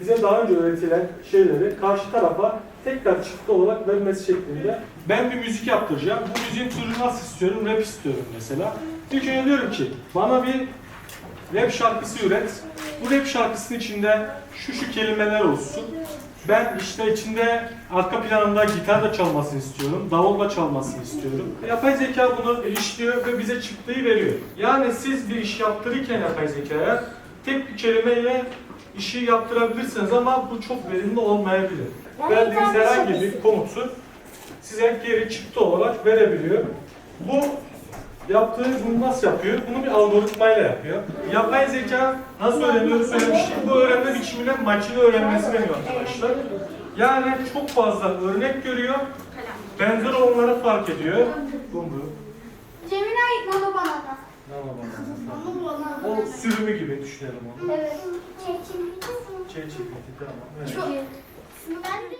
Bize daha önce öğretilen şeyleri karşı tarafa tekrar çıktı olarak vermesi şeklinde. Ben bir müzik yaptıracağım. Bu müziğin türünü nasıl istiyorum? Rap istiyorum mesela. İlk önce diyorum ki bana bir rap şarkısı üret. Bu rap şarkısının içinde şu şu kelimeler olsun. Ben işte içinde arka planında gitar da çalmasını istiyorum, davul da çalmasını istiyorum. Yapay zeka bunu işliyor ve bize çıktığı veriyor. Yani siz bir iş yaptırırken yapay zekaya tek bir kelimeyle işi yaptırabilirsiniz ama bu çok verimli olmayabilir. Verdiğiniz herhangi bir komutu size geri çıktı olarak verebiliyor. Bu yaptığı bunu nasıl yapıyor? Bunu bir algoritmayla yapıyor. Yapay zeka nasıl öğreniyor söylemiştik. Bu öğrenme biçimine makine öğrenmesi deniyor arkadaşlar. Yani çok fazla örnek görüyor. Benzer olanları fark ediyor. Bunu. Gemini Nano Banana. Nano Banana. O sürümü gibi düşünelim onu. Evet. ChatGPT tamam. Evet. Çok. Ben de